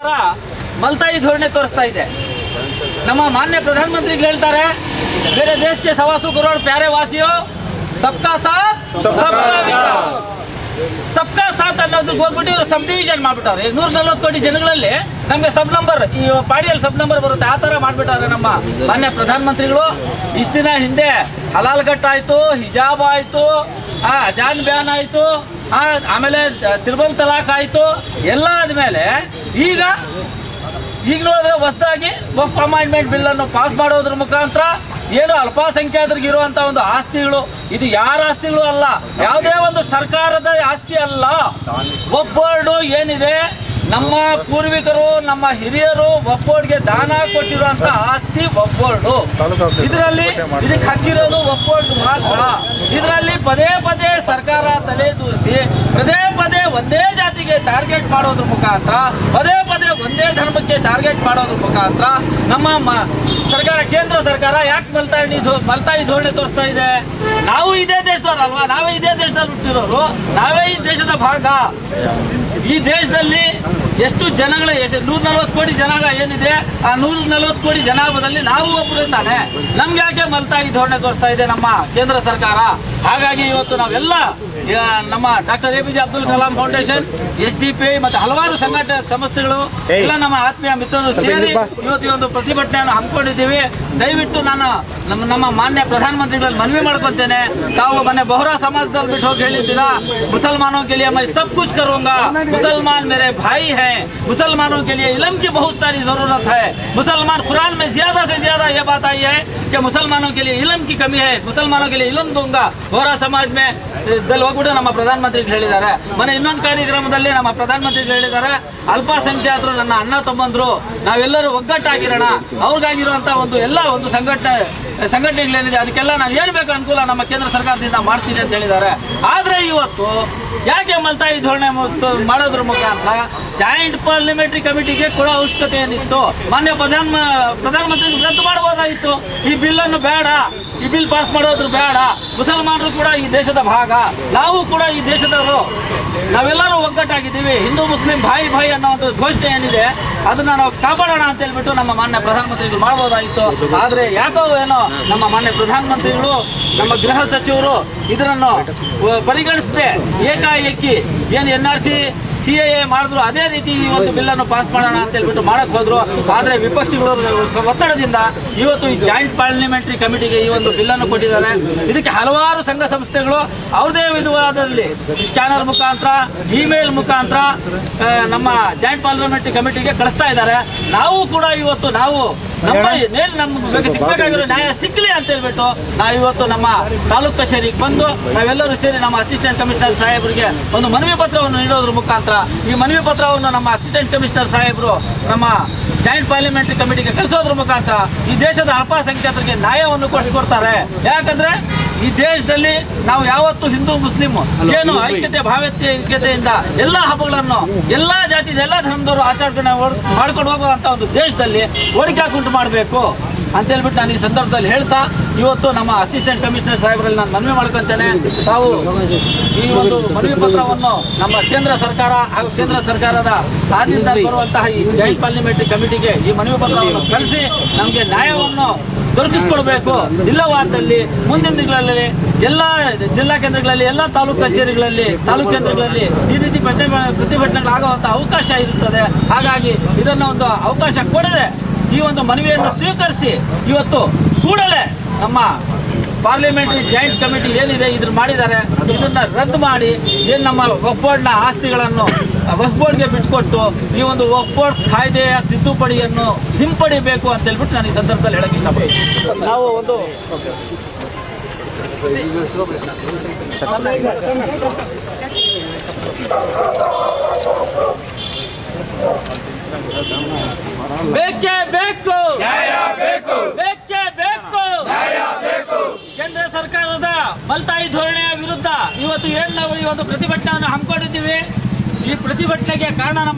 ಸರ್ಕಾರ ಮಲ್ತಾಯಿ ಧೋರಣೆ ತೋರಿಸ್ತಾ ಇದೆ. ನಮ್ಮ ಮಾನ್ಯ ಪ್ರಧಾನಮಂತ್ರಿಗಳು ಹೇಳ್ತಾರೆ ಬೇರೆ ದೇಶಕ್ಕೆ ಸವಾಸು ಕರೋಡ್ ಪ್ಯಾರೆ ವಾಸಿಯೋ ಸಬ್ಕಾ ಸಾಥ್ ಸಬ್ಕಾ ಸಾಥ್. ಅನ್ನೋದಕ್ಕೆ ಹೋಗ್ಬಿಟ್ಟು ಇವರು ಸಬ್ ಡಿವಿಷನ್ ಮಾಡ್ಬಿಟ್ಟವ್ರೆ. ನೂರ ನಲ್ವತ್ತು ಕೋಟಿ ಜನಗಳಲ್ಲಿ ನಮಗೆ ಸಬ್ ನಂಬರ್ ಈ ಪಾಡಿಯಲ್ಲಿ ಸಬ್ ನಂಬರ್ ಬರುತ್ತೆ ಆ ಥರ ಮಾಡ್ಬಿಟ್ಟವ್ರೆ ನಮ್ಮ ಮಾನ್ಯ ಪ್ರಧಾನಮಂತ್ರಿಗಳು. ಇಷ್ಟು ದಿನ ಹಿಂದೆ ಆಯಿತು ಹಿಜಾಬ್ ಆಯಿತು ಜಾನ್ ಬ್ಯಾನ್ ಆಯಿತು ಆಮೇಲೆ ತಿರುಬಲ್ ತಲಾಖ್ ಆಯಿತು ಎಲ್ಲ ಆದಮೇಲೆ ಈಗ ಈಗ ನೋಡಿದ್ರೆ ಹೊಸದಾಗಿ ಅಮಾಂಡ್ಮೆಂಟ್ ಬಿಲ್ ಅನ್ನು ಪಾಸ್ ಮಾಡೋದ್ರ ಮುಖಾಂತರ ಏನು ಅಲ್ಪಸಂಖ್ಯಾತರಿಗೆ ಇರುವಂತ ಒಂದು ಆಸ್ತಿಗಳು ಇದು ಯಾರ ಆಸ್ತಿಗಳು ಅಲ್ಲ ಯಾವುದೇ ಒಂದು ಸರ್ಕಾರದ ಆಸ್ತಿ ಅಲ್ಲ. ಒಬ್ಬರ್ಡು ಏನಿದೆ ನಮ್ಮ ಪೂರ್ವಿಕರು ನಮ್ಮ ಹಿರಿಯರು ಒಬ್ಬೋರ್ಡ್ಗೆ ದಾನ ಕೊಟ್ಟಿರುವಂತ ಆಸ್ತಿ ಒಬ್ಬರ್ಡು ಇದರಲ್ಲಿ ಇದಕ್ಕೆ ಹಕ್ಕಿರೋದು ಒಬ್ಬೋರ್ಡ್ ಮಾತ್ರ. ಇದರಲ್ಲಿ ಪದೇ ಪದೇ ಸರ್ಕಾರ ತಲೆ ದೂರಿಸಿ ಪದೇ ಪದೇ ಒಂದೇ ಜಾತಿಗೆ ಟಾರ್ಗೆಟ್ ಮಾಡೋದ್ರ ಮುಖಾಂತರ, ಪದೇ ಪದೇ ಒಂದೇ ಧರ್ಮಕ್ಕೆ ಟಾರ್ಗೆಟ್ ಮಾಡೋದ್ರ ಮುಖಾಂತರ ನಮ್ಮ ಸರ್ಕಾರ, ಕೇಂದ್ರ ಸರ್ಕಾರ ಯಾಕೆ ಮಲ್ತಾಯಿ ಮಲ್ತಾಯಿ ಧೋರಣೆ ತೋರಿಸ್ತಾ ಇದೆ? ನಾವು ಇದೇ ದೇಶದವ್ರಲ್ವಾ ನಾವೇ ಇದೇ ದೇಶದಲ್ಲಿ ಹುಟ್ಟಿರೋರು? ನಾವೇ ಈ ದೇಶದ ಭಾಗ? ಈ ದೇಶದಲ್ಲಿ ಎಷ್ಟು ಜನಗಳ ಎಷ್ಟು ನೂರ ನಲ್ವತ್ತು ಕೋಟಿ ಜನಾಂಗ ಏನಿದೆ ಆ ನೂರ ನಲ್ವತ್ತು ಕೋಟಿ ಜನಾಭದಲ್ಲಿ ನಾವು ಒಬ್ಬರು ಇದ್ದಾನೆ ನಮ್ಗೆ ಯಾಕೆ ಮಲ್ತಾಗಿ ಧೋರಣೆ ತೋರಿಸ್ತಾ ಇದೆ ನಮ್ಮ ಕೇಂದ್ರ ಸರ್ಕಾರ? ಹಾಗಾಗಿ ಇವತ್ತು ನಾವೆಲ್ಲ ನಮ್ಮ doctor A P J Abdul Kalam foundation S D P I ಮತ್ತೆ ಹಲವಾರು ಸಂಘಟನೆ ಸಂಸ್ಥೆಗಳು ಎಲ್ಲ ನಮ್ಮ ಆತ್ಮೀಯ ಮಿತ್ರರು ಸೇರಿ ಇವತ್ತು ಒಂದು ಪ್ರತಿಭಟನೆಯನ್ನು ಹಮ್ಮಿಕೊಂಡಿದ್ದೀವಿ. ದಯವಿಟ್ಟು ನಾನು ನಮ್ಮ ನಮ್ಮ ಮಾನ್ಯ ಪ್ರಧಾನಮಂತ್ರಿಗಳಲ್ಲಿ ಮನವಿ ಮಾಡ್ಕೊತೇನೆ. ತಾವು ಮೊನ್ನೆ ಬಹುರಾ ಸಮಾಜದಲ್ಲಿ ಬಿಟ್ಟು ಹೋಗಿ ಹೇಳಿದ್ದೀರಾ? ಮುಸಲ್ಮಾನೋ ಕೆಲಿಯಮ್ಮ ಸಬ್ ಕುಚ್ ಕರುಂಗ. ಮುಸಲ್ಮಾನ್ ಮೇರೆ ಭಾಯಿ ಹೇ. हैं। मुसलमानों के लिए इलम की बहुत सारी ज़रूरत है। मुसलमान कुरान में ज़्यादा से ज़्यादा यह बात आई है कि मुसलमानों के लिए इलम की कमी है मुसलमानों के लिए इलम दूंगा ಬೋರಾ ಸಮಾಜ ಮೇ ದಲ್ಲಿ ಹೋಗ್ಬಿಟ್ಟು ನಮ್ಮ ಪ್ರಧಾನಮಂತ್ರಿಗಳು ಹೇಳಿದ್ದಾರೆ ಮನೆ ಇನ್ನೊಂದು ಕಾರ್ಯಕ್ರಮದಲ್ಲಿ ನಮ್ಮ ಪ್ರಧಾನಮಂತ್ರಿಗಳು ಹೇಳಿದ್ದಾರೆ ಅಲ್ಪಸಂಖ್ಯಾತರು ನನ್ನ ಅಣ್ಣ ತಮ್ಮಂದ್ರು ನಾವೆಲ್ಲರೂ ಒಗ್ಗಟ್ಟಾಗಿರೋಣ ಅವ್ರಿಗಾಗಿರುವಂತ ಒಂದು ಎಲ್ಲ ಒಂದು ಸಂಘಟನೆ ಸಂಘಟನೆಗಳೇನಿದೆ ಅದಕ್ಕೆಲ್ಲ ನಾನು ಏನು ಬೇಕು ಅನುಕೂಲ ನಮ್ಮ ಕೇಂದ್ರ ಸರ್ಕಾರದಿಂದ ಮಾಡ್ತೀನಿ ಅಂತ ಹೇಳಿದ್ದಾರೆ ಆದ್ರೆ ಇವತ್ತು ಯಾಕೆ ಮಲ್ತಾಯಿ ಧೋರಣೆ ಮುಕ್ತ- ಮಾಡೋದ್ರ ಮುಖಾಂತರ ಜಾಯಿಂಟ್ ಪಾರ್ಲಿಮೆಂಟರಿ ಕಮಿಟಿಗೆ ಕೊಡೋ ಅವಶ್ಯಕತೆ ಏನಿತ್ತು ಮಾನ್ಯ ಪ್ರಧಾನ ಪ್ರಧಾನಮಂತ್ರಿ ರದ್ದು ಮಾಡಬಹುದಾಗಿತ್ತು ಈ ಬಿಲ್ ಅನ್ನು ಬೇಡ. ಈ ಬಿಲ್ ಪಾಸ್ ಮಾಡೋದ್ರು ಬೇಡ. ಮುಸಲ್ಮಾನರು ಕೂಡ ಈ ದೇಶದ ಭಾಗ. ನಾವು ಕೂಡ ಈ ದೇಶದವರು. ನಾವೆಲ್ಲರೂ ಒಗ್ಗಟ್ಟಾಗಿದ್ದೀವಿ. ಹಿಂದೂ, ಮುಸ್ಲಿಂ, ಭಾಯಿ ಭಾಯಿ ಅನ್ನೋ ಒಂದು ಘೋಷಣೆ ಏನಿದೆ, ಅದನ್ನ ನಾವು ಕಾಪಾಡೋಣ ಅಂತ ಹೇಳ್ಬಿಟ್ಟು ನಮ್ಮ ಮಾನ್ಯ ಪ್ರಧಾನಮಂತ್ರಿಗಳು ಮಾಡ್ಬೋದಾಗಿತ್ತು. ಆದ್ರೆ ಯಾಕೋ ಏನೋ ನಮ್ಮ ಮಾನ್ಯ ಪ್ರಧಾನಮಂತ್ರಿಗಳು, ನಮ್ಮ ಗೃಹ ಸಚಿವರು ಇದನ್ನು ಪರಿಗಣಿಸದೆ ಏಕಾಏಕಿ ಏನು N R C C A ಮಾಡಿದ್ರು ಅದೇ ರೀತಿ ಈ ಒಂದು ಬಿಲ್ ಅನ್ನು ಪಾಸ್ ಮಾಡೋಣ ಅಂತ ಹೇಳ್ಬಿಟ್ಟು ಮಾಡಕ್ ಹೋದ್ರು. ಆದ್ರೆ ವಿಪಕ್ಷಗಳು ಒತ್ತಡದಿಂದ ಇವತ್ತು ಈ ಜಾಯಿಂಟ್ ಪಾರ್ಲಿಮೆಂಟರಿ ಕಮಿಟಿಗೆ ಈ ಒಂದು ಬಿಲ್ ಅನ್ನು ಕೊಟ್ಟಿದ್ದಾರೆ. ಇದಕ್ಕೆ ಹಲವಾರು ಸಂಘ ಸಂಸ್ಥೆಗಳು ಅವ್ರದೇ ವಿಧವಾದಲ್ಲಿ ಸ್ಕ್ಯಾನರ್ ಮುಖಾಂತರ ಇಮೇಲ್ ಮುಖಾಂತರ ನಮ್ಮ ಜಾಯಿಂಟ್ ಪಾರ್ಲಿಮೆಂಟರಿ ಕಮಿಟಿಗೆ ಕಳಿಸ್ತಾ ಇದ್ದಾರೆ. ನಾವು ಕೂಡ ಇವತ್ತು ನಾವು ನಮ್ಮ ನಮ್ಗೆ ಸಿಕ್ಕಬೇಕಾಗಿರೋ ನ್ಯಾಯ ಸಿಕ್ಕಲಿ ಅಂತ ಹೇಳ್ಬಿಟ್ಟು ನಾವು ಇವತ್ತು ನಮ್ಮ ತಾಲೂಕ್ ಕಚೇರಿಗೆ ಬಂದು ನಾವೆಲ್ಲರೂ ಸೇರಿ ನಮ್ಮ ಅಸಿಸ್ಟೆಂಟ್ ಕಮಿಷನರ್ ಸಾಹೇಬರಿಗೆ ಒಂದು ಮನವಿ ಪತ್ರವನ್ನು ನೀಡೋದ್ರ ಮುಖಾಂತರ ಈ ಮನವಿ ಪತ್ರವನ್ನು ನಮ್ಮ ಅಸಿಸ್ಟೆಂಟ್ ಕಮಿಷನರ್ ಸಾಹೇಬರು ನಮ್ಮ ಜಾಯಿಂಟ್ ಪಾರ್ಲಿಮೆಂಟರಿ ಕಮಿಟಿಗೆ ಕಳಿಸೋದ್ರ ಮುಖಾಂತರ ಈ ದೇಶದ ಅಲ್ಪಸಂಖ್ಯಾತರಿಗೆ ನ್ಯಾಯವನ್ನು ಕೊಡಿಸ್ಕೊಡ್ತಾರೆ. ಯಾಕಂದ್ರೆ ಈ ದೇಶದಲ್ಲಿ ನಾವು ಯಾವತ್ತು ಹಿಂದೂ ಮುಸ್ಲಿಂ ಏನು ಐಕ್ಯತೆ ಭಾವೈಕ್ಯ ಐಕ್ಯತೆಯಿಂದ ಎಲ್ಲ ಹಬ್ಬಗಳನ್ನು ಎಲ್ಲಾ ಜಾತಿ ಎಲ್ಲ ಧರ್ಮದವರು ಆಚರಣೆ ಮಾಡ್ಕೊಂಡು ಹೋಗುವಂತ ಒಂದು ದೇಶದಲ್ಲಿ ಒಡಿಕಾಕುಂಟು ಮಾಡಬೇಕು ಅಂತ ಹೇಳ್ಬಿಟ್ಟು ನಾನು ಈ ಸಂದರ್ಭದಲ್ಲಿ ಹೇಳ್ತಾ ಇವತ್ತು ನಮ್ಮ ಅಸಿಸ್ಟೆಂಟ್ ಕಮಿಷನರ್ ಸಾಹೇಬರಲ್ಲಿ ನಾನು ಮನವಿ ಮಾಡ್ಕೊಂತೇನೆ. ತಾವು ಈ ಒಂದು ಮನವಿ ಪತ್ರವನ್ನು ನಮ್ಮ ಕೇಂದ್ರ ಸರ್ಕಾರ ಹಾಗೂ ಕೇಂದ್ರ ಸರ್ಕಾರದ ಬರುವಂತಹ ಈ ಜಾಯಿಂಟ್ ಪಾರ್ಲಿಮೆಂಟರಿ ಕಮಿಟಿಗೆ ಈ ಮನವಿ ಪತ್ರವನ್ನು ಕಳಿಸಿ ನಮಗೆ ನ್ಯಾಯವನ್ನು ದೊರಕಿಸ್ಕೊಡ್ಬೇಕು ಇಲ್ಲವಾದಲ್ಲಿ ಮುಂದಿನ ದಿನಗಳಲ್ಲಿ ಎಲ್ಲ ಜಿಲ್ಲಾ ಕೇಂದ್ರಗಳಲ್ಲಿ, ಎಲ್ಲ ತಾಲೂಕು ಕಚೇರಿಗಳಲ್ಲಿ, ತಾಲೂಕು ಕೇಂದ್ರಗಳಲ್ಲಿ ಈ ರೀತಿ ಪ್ರತಿಭಟನೆಗಳು ಪ್ರತಿಭಟನೆಗಳಾಗುವಂಥ ಅವಕಾಶ ಇರುತ್ತದೆ. ಹಾಗಾಗಿ ಇದನ್ನು ಒಂದು ಅವಕಾಶ ಕೊಡದೆ ಈ ಒಂದು ಮನವಿಯನ್ನು ಸ್ವೀಕರಿಸಿ ಇವತ್ತು ಕೂಡಲೇ ನಮ್ಮ ಪಾರ್ಲಿಮೆಂಟ್ರಿ ಜಾಯಿಂಟ್ ಕಮಿಟಿ ಏನಿದೆ ಇದ್ರ ಮಾಡಿದ್ದಾರೆ, ಇದನ್ನ ರದ್ದು ಮಾಡಿ, ಏನು ನಮ್ಮ ಬೋರ್ಡ್ನ ಆಸ್ತಿಗಳನ್ನು ವಕ್ಫ್ ಬೋರ್ಡ್ಗೆ ಬಿಟ್ಕೊಟ್ಟು ಈ ಒಂದು ವಕ್ಫ್ ಬೋರ್ಡ್ ಕಾಯ್ದೆಯ ತಿದ್ದುಪಡಿಯನ್ನು ಹಿಂಪಡಿಬೇಕು ಅಂತ ಹೇಳ್ಬಿಟ್ಟು ನಾನು ಈ ಸಂದರ್ಭದಲ್ಲಿ ಹೇಳಕ್ಕೆ ಇಷ್ಟಪಡ್ತೀನಿ. ನಾವು ಒಂದು ಬೇಕೇ ಬೇಕು. ಬೇಕೇ. ಬೇಕು ಕೇಂದ್ರ ಸರ್ಕಾರದ ಮಲ್ತಾಯಿ ಧೋರಣೆಯ ವಿರುದ್ಧ ಇವತ್ತು ಏನ್ ನಾವು ಈ ಒಂದು ಪ್ರತಿಭಟನೆಯನ್ನು ಹಮ್ಮಿಕೊಂಡಿದ್ದೀವಿ. ಈ ಪ್ರತಿಭಟನೆಗೆ ಕಾರಣ